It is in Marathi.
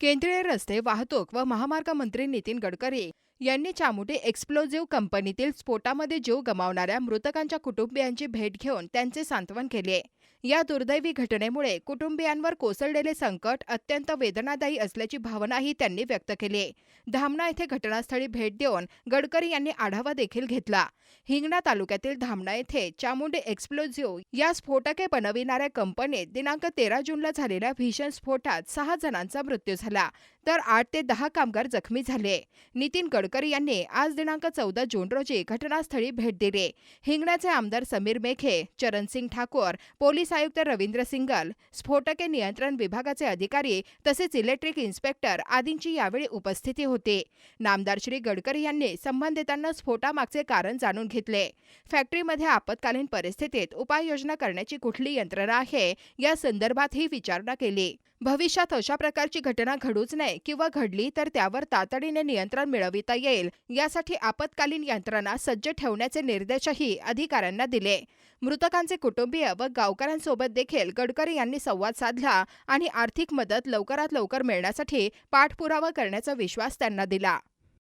केंद्रीय रस्ते वाहतूक व महामार्ग मंत्री नितीन गडकरी यांनी चामुंडी एक्सप्लोझिव्ह कंपनीतील स्फोटामध्ये जीव गमावणाऱ्या मृतकांच्या कुटुंबियांची भेट घेऊन त्यांचे सांत्वन केले. या दुर्दैवी घटनेमुळे कुटुंबियांवर कोसळलेले संकट अत्यंत वेदनादायी असल्याची भावनाही त्यांनी व्यक्त केली. धामणा येथे घटनास्थळी भेट देऊन गडकरी यांनी आढावा देखील घेतला. हिंगणा तालुक्यातील धामणा येथे चामुंडे एक्सप्लोझिव्ह या स्फोटके बनविणाऱ्या कंपनीत दिनांक तेरा जूनला झालेल्या भीषण स्फोटात सहा जणांचा मृत्यू झाला तर आठ ते दहा कामगार जखमी झाले. नितीन गडकरी यांनी आज दिनांक चौदा जून रोजी घटनास्थळी भेट दिली. हिंगण्याचे आमदार समीर मेघे चरणसिंग ठाकूर पोलीस पोलीस आयुक्त रवींद्र सिंगल स्फोटके नियंत्रण विभागाचे अधिकारी तसेच इलेक्ट्रिक इन्स्पेक्टर आदींची यावेळी उपस्थिती होती. नामदार श्री गडकरी यांनी संबंधितांना स्फोटामागचे कारण जाणून घेतले. फॅक्टरीमध्ये आपत्कालीन परिस्थितीत उपाययोजना करण्याची कुठली यंत्रणा आहे या संदर्भातही विचारणा केली. भविष्यात अशा प्रकारची घटना घडूच नये किंवा घडली तर त्यावर तातडीने नियंत्रण मिळविता येईल. यासाठी आपत्कालीन यंत्रणा सज्ज ठेवण्याचे निर्देशही अधिकाऱ्यांना दिले. मृतकांचे कुटुंबीय व गावकऱ्यांसोबत देखील गडकरी यांनी संवाद साधला आणि आर्थिक मदत लवकरात लवकर मिळण्यासाठी पाठपुरावा करण्याचा विश्वास त्यांना दिला.